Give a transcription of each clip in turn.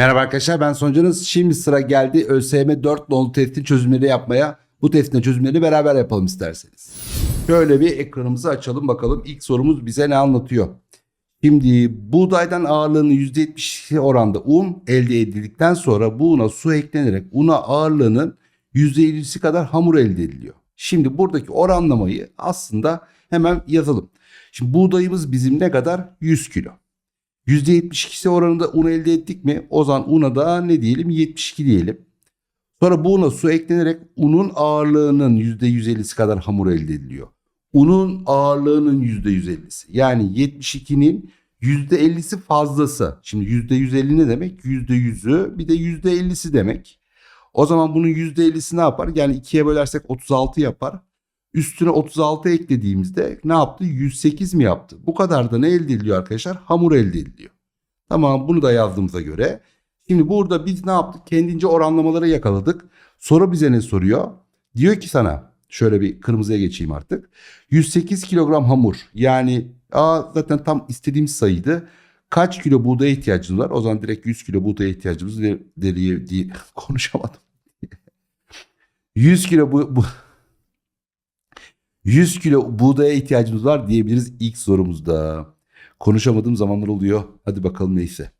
Merhaba arkadaşlar ben Soncanız. Şimdi sıra geldi ÖSYM 4 nolu testin çözümleri yapmaya. Bu testin çözümlerini beraber yapalım isterseniz. Şöyle bir ekranımızı açalım bakalım. İlk sorumuz bize ne anlatıyor? Şimdi buğdaydan ağırlığının %70 oranda un elde edildikten sonra bu una su eklenerek una ağırlığının %50'si kadar hamur elde ediliyor. Şimdi buradaki oranlamayı aslında hemen yazalım. Şimdi buğdayımız bizim ne kadar? 100 kilo. %72'si oranında un elde ettik mi? O zaman una da ne diyelim? 72 diyelim. Sonra bu una su eklenerek unun ağırlığının %150'si kadar hamur elde ediliyor. Unun ağırlığının %150'si. Yani 72'nin %50'si fazlası. Şimdi %150 ne demek? %100'ü bir de %50'si demek. O zaman bunun %50'si ne yapar? Yani ikiye bölersek 36 yapar. Üstüne 36 eklediğimizde ne yaptı? 108 mi yaptı? Bu kadar da ne elde ediliyor arkadaşlar? Hamur elde ediliyor. Tamam bunu da yazdığımıza göre. Şimdi burada biz ne yaptık? Kendince oranlamaları yakaladık. Soru bize ne soruyor? Diyor ki sana şöyle bir kırmızıya geçeyim artık. 108 kilogram hamur yani aa, zaten tam istediğimiz sayıydı. Kaç kilo buğdaya ihtiyacımız var? O zaman direkt 100 kilo buğdaya ihtiyacımız var diye, diye konuşamadım. 100 kilo bu, bu 100 kilo buğdaya ihtiyacımız var diyebiliriz ilk sorumuzda. Konuşamadığım zamanlar oluyor. Hadi bakalım neyse.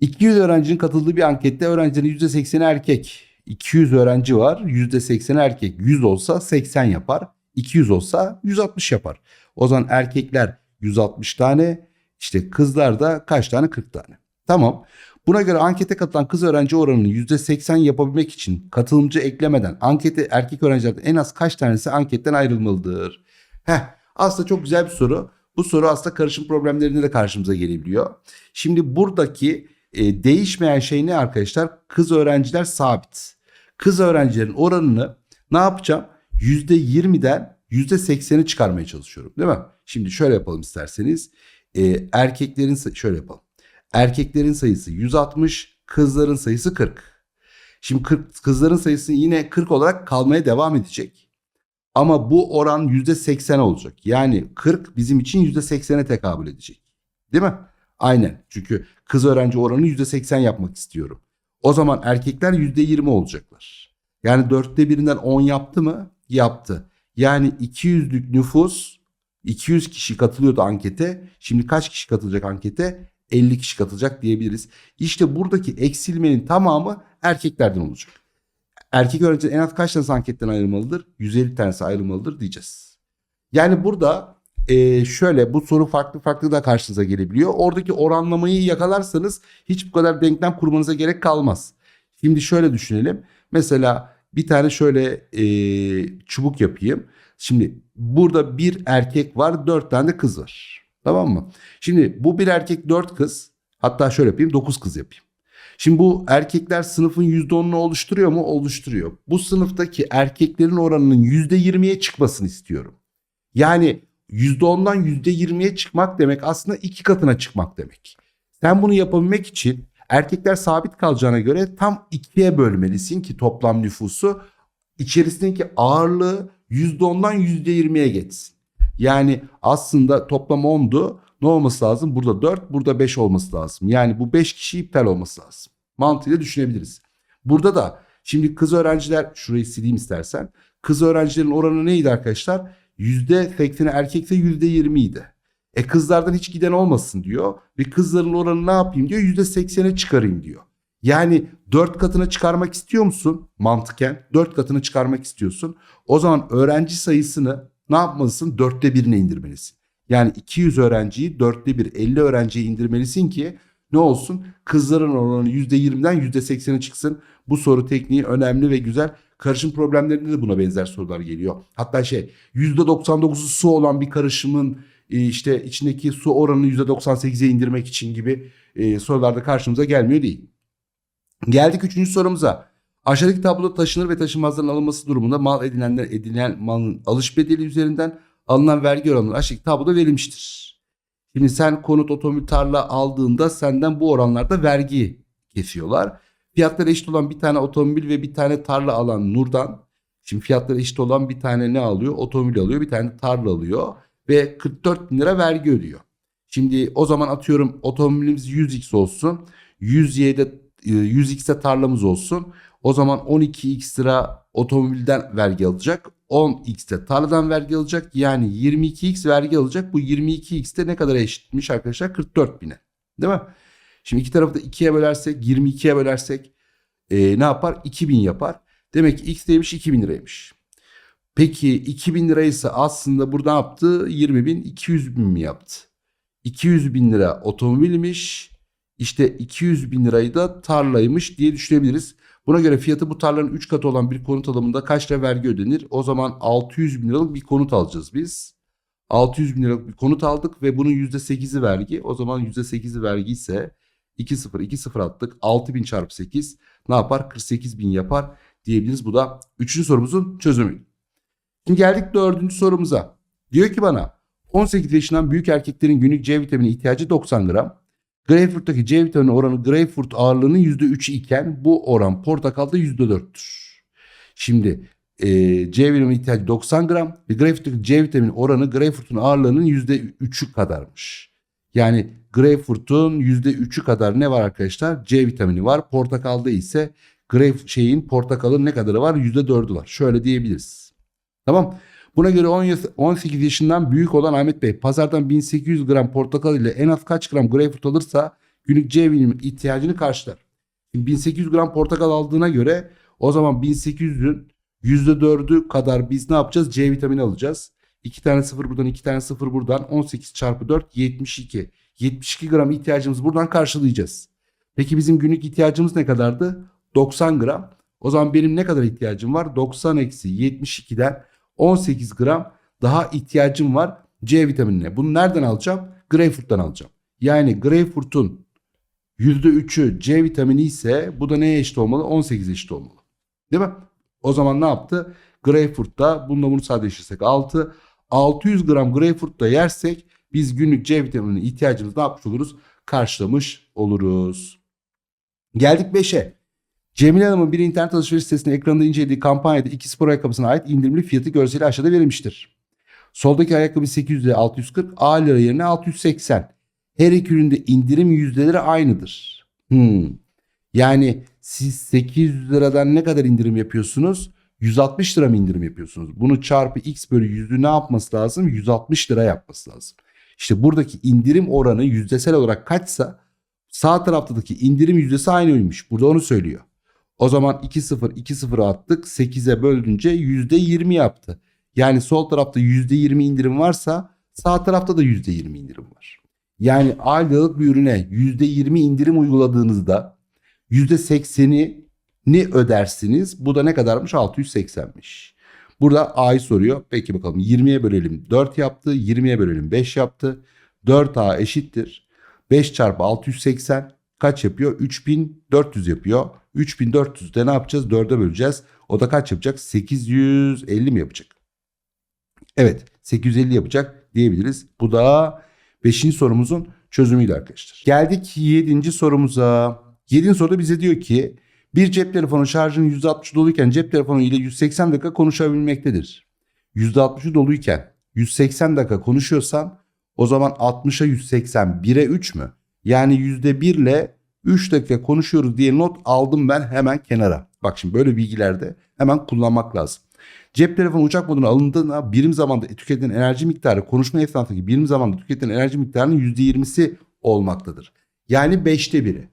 200 öğrencinin katıldığı bir ankette öğrencilerin %80'i erkek. 200 öğrenci var. %80'i erkek. 100 olsa 80 yapar. 200 olsa 160 yapar. O zaman erkekler 160 tane. işte kızlar da kaç tane? 40 tane. Tamam. Buna göre ankete katılan kız öğrenci oranını %80 yapabilmek için katılımcı eklemeden ankete erkek öğrencilerden en az kaç tanesi anketten ayrılmalıdır? Heh, aslında çok güzel bir soru. Bu soru aslında karışım problemlerinde de karşımıza gelebiliyor. Şimdi buradaki e, değişmeyen şey ne arkadaşlar? Kız öğrenciler sabit. Kız öğrencilerin oranını ne yapacağım? %20'den %80'e çıkarmaya çalışıyorum değil mi? Şimdi şöyle yapalım isterseniz. E, erkeklerin şöyle yapalım. Erkeklerin sayısı 160, kızların sayısı 40. Şimdi 40, kızların sayısı yine 40 olarak kalmaya devam edecek. Ama bu oran %80 olacak. Yani 40 bizim için %80'e tekabül edecek. Değil mi? Aynen. Çünkü kız öğrenci oranını %80 yapmak istiyorum. O zaman erkekler %20 olacaklar. Yani dörtte birinden 10 yaptı mı? Yaptı. Yani 200'lük nüfus 200 kişi katılıyordu ankete. Şimdi kaç kişi katılacak ankete? 50 kişi katılacak diyebiliriz. İşte buradaki eksilmenin tamamı erkeklerden olacak. Erkek öğrenciler en az kaç tanesi anketten ayrılmalıdır? 150 tanesi ayrılmalıdır diyeceğiz. Yani burada e, şöyle bu soru farklı farklı da karşınıza gelebiliyor. Oradaki oranlamayı yakalarsanız hiç bu kadar denklem kurmanıza gerek kalmaz. Şimdi şöyle düşünelim. Mesela bir tane şöyle e, çubuk yapayım. Şimdi burada bir erkek var, dört tane de kız var. Tamam mı? Şimdi bu bir erkek, dört kız. Hatta şöyle yapayım, dokuz kız yapayım. Şimdi bu erkekler sınıfın %10'unu oluşturuyor mu? Oluşturuyor. Bu sınıftaki erkeklerin oranının %20'ye çıkmasını istiyorum. Yani %10'dan %20'ye çıkmak demek aslında iki katına çıkmak demek. Sen bunu yapabilmek için erkekler sabit kalacağına göre tam ikiye bölmelisin ki toplam nüfusu içerisindeki ağırlığı %10'dan %20'ye geçsin. Yani aslında toplam 10'du. Ne olması lazım? Burada 4, burada 5 olması lazım. Yani bu 5 kişi iptal olması lazım. Mantığıyla düşünebiliriz. Burada da şimdi kız öğrenciler şurayı sileyim istersen. Kız öğrencilerin oranı neydi arkadaşlar? %80'i erkekse %20 idi. E kızlardan hiç giden olmasın diyor. Ve kızların oranı ne yapayım diyor? %80'e çıkarayım diyor. Yani 4 katına çıkarmak istiyor musun? Mantıken 4 katına çıkarmak istiyorsun. O zaman öğrenci sayısını ne yapmalısın? Dörtte birine indirmelisin. Yani 200 öğrenciyi dörtte bir 50 öğrenciye indirmelisin ki ne olsun? Kızların oranı %20'den %80'e çıksın. Bu soru tekniği önemli ve güzel. Karışım problemlerinde de buna benzer sorular geliyor. Hatta şey %99'u su olan bir karışımın e, işte içindeki su oranını %98'e indirmek için gibi e, sorularda karşımıza gelmiyor değil. Geldik üçüncü sorumuza. Aşağıdaki tabloda taşınır ve taşınmazların alınması durumunda mal edinenler edilen malın alış bedeli üzerinden alınan vergi oranları aşağıdaki tabloda verilmiştir. Şimdi sen konut otomobil tarla aldığında senden bu oranlarda vergi kesiyorlar. Fiyatları eşit olan bir tane otomobil ve bir tane tarla alan Nur'dan şimdi fiyatları eşit olan bir tane ne alıyor? Otomobil alıyor bir tane tarla alıyor ve 44 bin lira vergi ödüyor. Şimdi o zaman atıyorum otomobilimiz 100x olsun. 100y'de e, 100x'e tarlamız olsun. O zaman 12x lira otomobilden vergi alacak. 10x'te tarladan vergi alacak. Yani 22x vergi alacak. Bu 22x'te ne kadar eşitmiş arkadaşlar? 44 bine. Değil mi? Şimdi iki tarafı da 2'ye bölersek 22'ye bölersek e, ne yapar? 2000 yapar. Demek ki x neymiş? 2000 liraymış. Peki 2000 liraysa aslında burada ne yaptı? 20 bin 200 bin mi yaptı? 200 bin lira otomobilmiş. İşte 200 bin lirayı da tarlaymış diye düşünebiliriz. Buna göre fiyatı bu tarlanın 3 katı olan bir konut alımında kaç lira vergi ödenir? O zaman 600 bin liralık bir konut alacağız biz. 600 bin liralık bir konut aldık ve bunun %8'i vergi. O zaman %8'i vergi ise 2 0 2 0 attık. 6000 çarpı 8 ne yapar? 48 bin yapar diyebiliriz. Bu da 3. sorumuzun çözümü. Şimdi geldik 4. sorumuza. Diyor ki bana 18 yaşından büyük erkeklerin günlük C vitamini ihtiyacı 90 gram. Greyfurt'taki C vitamini oranı greyfurt ağırlığının %3 iken bu oran portakalda %4'tür. Şimdi e, C vitamini ihtiyacı 90 gram ve greyfurt'taki C vitamini oranı greyfurt'un ağırlığının %3'ü kadarmış. Yani greyfurt'un %3'ü kadar ne var arkadaşlar? C vitamini var. Portakalda ise greyf şeyin portakalın ne kadarı var? %4'ü var. Şöyle diyebiliriz. Tamam. Buna göre 10 yaş- 18 yaşından büyük olan Ahmet Bey pazardan 1800 gram portakal ile en az kaç gram greyfurt alırsa günlük C vitamini ihtiyacını karşılar. Şimdi 1800 gram portakal aldığına göre o zaman 1800'ün %4'ü kadar biz ne yapacağız? C vitamini alacağız. 2 tane 0 buradan 2 tane 0 buradan 18 çarpı 4 72. 72 gram ihtiyacımızı buradan karşılayacağız. Peki bizim günlük ihtiyacımız ne kadardı? 90 gram. O zaman benim ne kadar ihtiyacım var? 90 eksi 72'den 18 gram daha ihtiyacım var C vitaminine. Bunu nereden alacağım? Greyfurt'tan alacağım. Yani greyfurt'un %3'ü C vitamini ise bu da neye eşit olmalı? 18 eşit olmalı. Değil mi? O zaman ne yaptı? Greyfurt'ta bununla bunu sadeleştirsek 6. 600 gram greyfurt'ta yersek biz günlük C vitaminine ihtiyacımızı ne yapmış oluruz? Karşılamış oluruz. Geldik 5'e. Cemile Hanım'ın bir internet alışveriş sitesinde ekranda incelediği kampanyada iki spor ayakkabısına ait indirimli fiyatı görseli aşağıda verilmiştir. Soldaki ayakkabı 800 lira 640, A lira yerine 680. Her iki üründe indirim yüzdeleri aynıdır. Hmm. Yani siz 800 liradan ne kadar indirim yapıyorsunuz? 160 lira mı indirim yapıyorsunuz? Bunu çarpı x bölü yüzü ne yapması lazım? 160 lira yapması lazım. İşte buradaki indirim oranı yüzdesel olarak kaçsa sağ taraftaki indirim yüzdesi aynıymış. Burada onu söylüyor. O zaman 2-0 2-0 attık. 8'e böldünce %20 yaptı. Yani sol tarafta %20 indirim varsa sağ tarafta da %20 indirim var. Yani aylık bir ürüne %20 indirim uyguladığınızda %80'i ni ödersiniz. Bu da ne kadarmış? 680'miş. Burada A'yı soruyor. Peki bakalım 20'ye bölelim 4 yaptı. 20'ye bölelim 5 yaptı. 4A eşittir. 5 çarpı 680 kaç yapıyor? 3400 yapıyor. 3400'de ne yapacağız? 4'e böleceğiz. O da kaç yapacak? 850 mi yapacak? Evet 850 yapacak diyebiliriz. Bu da 5. sorumuzun çözümüyle arkadaşlar. Geldik 7. sorumuza. 7. soruda bize diyor ki bir cep telefonu şarjının %60 doluyken cep telefonu ile 180 dakika konuşabilmektedir. %60'ı doluyken 180 dakika konuşuyorsan o zaman 60'a 180 1'e 3 mü? Yani %1 ile 3 dakika konuşuyoruz diye not aldım ben hemen kenara. Bak şimdi böyle bilgilerde hemen kullanmak lazım. Cep telefonu uçak moduna alındığında birim zamanda tüketilen enerji miktarı konuşma esnasındaki birim zamanda tüketilen enerji miktarının %20'si olmaktadır. Yani 5'te 1'i.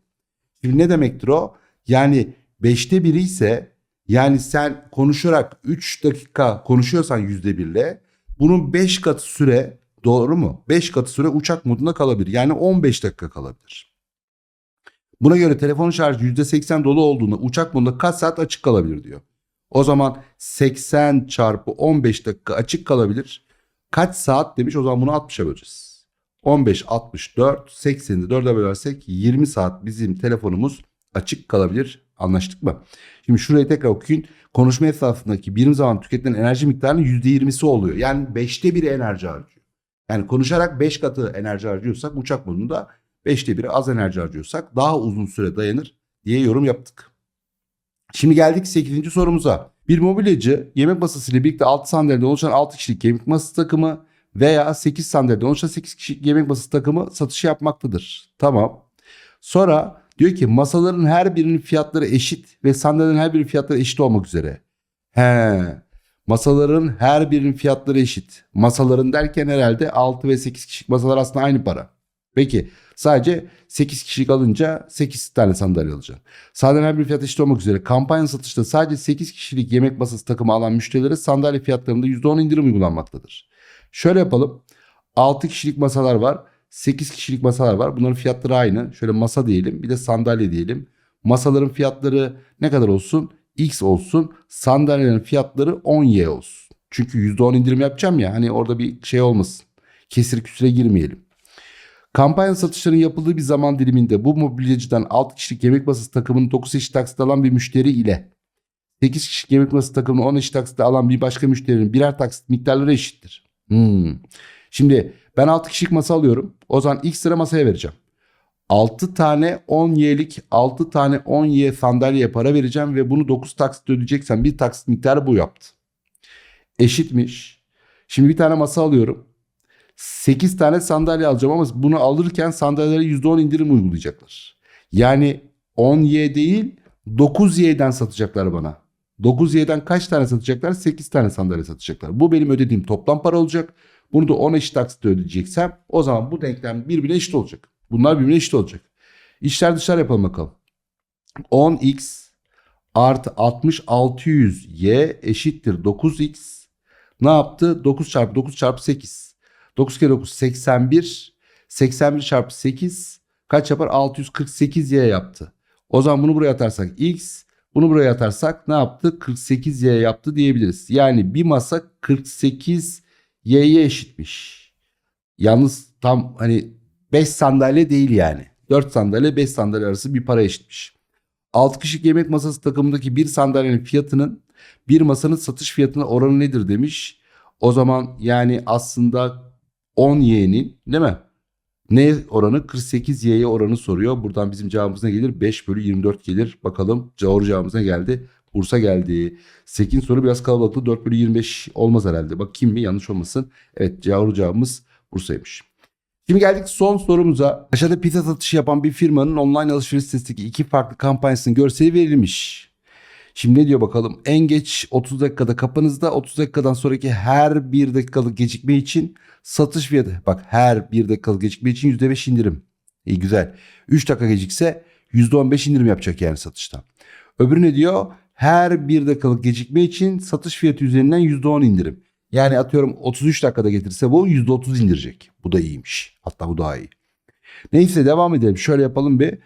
Şimdi ne demektir o? Yani 5'te 1'i ise yani sen konuşarak 3 dakika konuşuyorsan %1 ile bunun 5 katı süre doğru mu? 5 katı süre uçak modunda kalabilir. Yani 15 dakika kalabilir. Buna göre telefon şarjı %80 dolu olduğunda uçak modunda kaç saat açık kalabilir diyor. O zaman 80 çarpı 15 dakika açık kalabilir. Kaç saat demiş o zaman bunu 60'a böleceğiz. 15, 64, 80'i 4'e bölersek 20 saat bizim telefonumuz açık kalabilir. Anlaştık mı? Şimdi şurayı tekrar okuyun. Konuşma esnasındaki birim zaman tüketilen enerji miktarının %20'si oluyor. Yani 5'te 1 enerji harcıyor. Yani konuşarak 5 katı enerji harcıyorsak uçak modunda 5'te 1'i az enerji harcıyorsak daha uzun süre dayanır diye yorum yaptık. Şimdi geldik 8. sorumuza. Bir mobilyacı yemek masasıyla birlikte 6 sandalyeden oluşan 6 kişilik yemek masası takımı veya 8 sandalyeden oluşan 8 kişilik yemek masası takımı satışı yapmaktadır. Tamam. Sonra Diyor ki masaların her birinin fiyatları eşit ve sandalyelerin her birinin fiyatları eşit olmak üzere. He. Masaların her birinin fiyatları eşit. Masaların derken herhalde 6 ve 8 kişilik masalar aslında aynı para. Peki sadece 8 kişilik alınca 8 tane sandalye alacağım. Sandalye her bir fiyat eşit olmak üzere kampanya satışta sadece 8 kişilik yemek masası takımı alan müşterilere sandalye fiyatlarında %10 indirim uygulanmaktadır. Şöyle yapalım. 6 kişilik masalar var. 8 kişilik masalar var. Bunların fiyatları aynı. Şöyle masa diyelim. Bir de sandalye diyelim. Masaların fiyatları ne kadar olsun? X olsun. Sandalyelerin fiyatları 10Y olsun. Çünkü %10 indirim yapacağım ya. Hani orada bir şey olmasın. Kesir küsüre girmeyelim. Kampanya satışlarının yapıldığı bir zaman diliminde bu mobilyacıdan 6 kişilik yemek masası takımını 9 eşit taksit alan bir müşteri ile 8 kişilik yemek masası takımını 10 eşit taksit alan bir başka müşterinin birer taksit miktarları eşittir. Hmm. Şimdi ben 6 kişilik masa alıyorum. O zaman X lira masaya vereceğim. 6 tane 10Y'lik 6 tane 10Y sandalyeye para vereceğim ve bunu 9 taksit ödeyeceksen bir taksit miktarı bu yaptı. Eşitmiş. Şimdi bir tane masa alıyorum. 8 tane sandalye alacağım ama bunu alırken sandalyelere %10 indirim uygulayacaklar. Yani 10Y değil 9Y'den satacaklar bana. 9Y'den kaç tane satacaklar? 8 tane sandalye satacaklar. Bu benim ödediğim toplam para olacak. Bunu da 10 eşit taksitle ödeyeceksem o zaman bu denklem birbirine eşit olacak. Bunlar birbirine eşit olacak. İşler dışarı yapalım bakalım. 10x artı 60 600y eşittir 9x. Ne yaptı? 9 çarpı 9 çarpı 8. 9 kere 9 81. 81 çarpı 8 kaç yapar? 648y yaptı. O zaman bunu buraya atarsak x, bunu buraya atarsak ne yaptı? 48y yaptı diyebiliriz. Yani bir masa 48 y'ye eşitmiş. Yalnız tam hani 5 sandalye değil yani. 4 sandalye 5 sandalye arası bir para eşitmiş. 6 kişilik yemek masası takımındaki bir sandalyenin fiyatının bir masanın satış fiyatına oranı nedir demiş. O zaman yani aslında 10 y'nin değil mi? Ne oranı? 48 y'ye oranı soruyor. Buradan bizim cevabımız ne gelir? 5 bölü 24 gelir. Bakalım doğru cevabımız ne geldi? Bursa geldi. 8 soru biraz kalabalıklı. 4 bölü 25 olmaz herhalde. Bakayım bir yanlış olmasın. Evet doğru cevabımız Bursa'ymış. Şimdi geldik son sorumuza. Aşağıda pizza satışı yapan bir firmanın online alışveriş sitesindeki iki farklı kampanyasının görseli verilmiş. Şimdi ne diyor bakalım? En geç 30 dakikada kapınızda 30 dakikadan sonraki her 1 dakikalık gecikme için satış fiyatı. Bak her 1 dakikalık gecikme için %5 indirim. İyi güzel. 3 dakika gecikse %15 indirim yapacak yani satışta. Öbürü ne diyor? Her 1 dakikalık gecikme için satış fiyatı üzerinden %10 indirim. Yani atıyorum 33 dakikada getirse bu %30 indirecek. Bu da iyiymiş. Hatta bu daha iyi. Neyse devam edelim. Şöyle yapalım bir.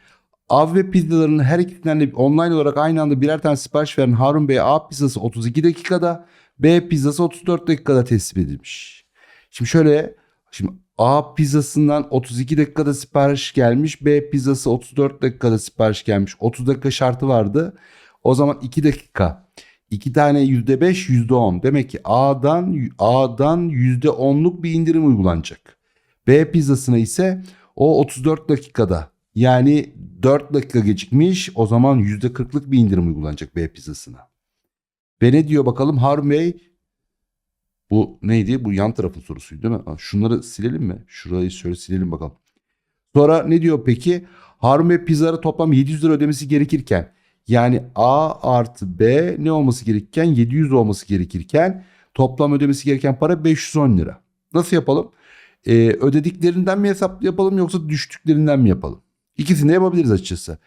Av ve pizzalarının her ikisinden de online olarak aynı anda birer tane sipariş veren Harun Bey A pizzası 32 dakikada, B pizzası 34 dakikada teslim edilmiş. Şimdi şöyle, şimdi A pizzasından 32 dakikada sipariş gelmiş, B pizzası 34 dakikada sipariş gelmiş. 30 dakika şartı vardı. O zaman 2 dakika. 2 tane %5 %10. Demek ki A'dan A'dan %10'luk bir indirim uygulanacak. B pizzasına ise o 34 dakikada yani 4 dakika gecikmiş o zaman %40'lık bir indirim uygulanacak B pizzasına. Ve ne diyor bakalım Harun Bey? Bu neydi? Bu yan tarafın sorusuydu değil mi? Şunları silelim mi? Şurayı şöyle silelim bakalım. Sonra ne diyor peki? Harun Bey pizzalara toplam 700 lira ödemesi gerekirken yani A artı B ne olması gerekirken 700 olması gerekirken toplam ödemesi gereken para 510 lira. Nasıl yapalım? Ee, ödediklerinden mi hesap yapalım yoksa düştüklerinden mi yapalım? İkisini de yapabiliriz açıkçası.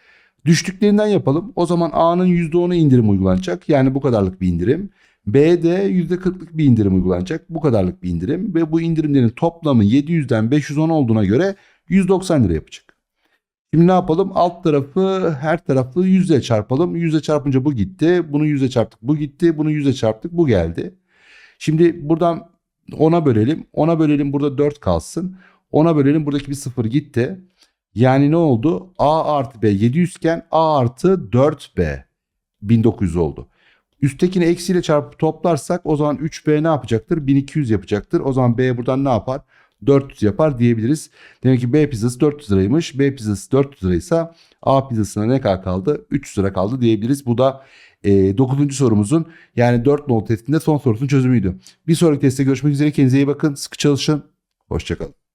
Düştüklerinden yapalım. O zaman A'nın %10'u indirim uygulanacak. Yani bu kadarlık bir indirim. B'de %40'lık bir indirim uygulanacak. Bu kadarlık bir indirim. Ve bu indirimlerin toplamı 700'den 510 olduğuna göre 190 lira yapacak. Şimdi ne yapalım? Alt tarafı her tarafı 100 ile çarpalım. 100 ile çarpınca bu gitti. Bunu 100 ile çarptık. Bu gitti. Bunu 100 ile çarptık. Bu geldi. Şimdi buradan 10'a bölelim. 10'a bölelim burada 4 kalsın. 10'a bölelim buradaki bir 0 gitti. Yani ne oldu? A artı B 700 iken A artı 4B 1900 oldu. Üsttekini eksiyle çarpıp toplarsak o zaman 3B ne yapacaktır? 1200 yapacaktır. O zaman B buradan ne yapar? 400 yapar diyebiliriz. Demek ki B pizzası 400 liraymış. B pizzası 400 liraysa A pizzasına ne kadar kaldı? 300 lira kaldı diyebiliriz. Bu da e, 9. sorumuzun yani 4 nol testinde son sorusunun çözümüydü. Bir sonraki testte görüşmek üzere. Kendinize iyi bakın. Sıkı çalışın. Hoşçakalın.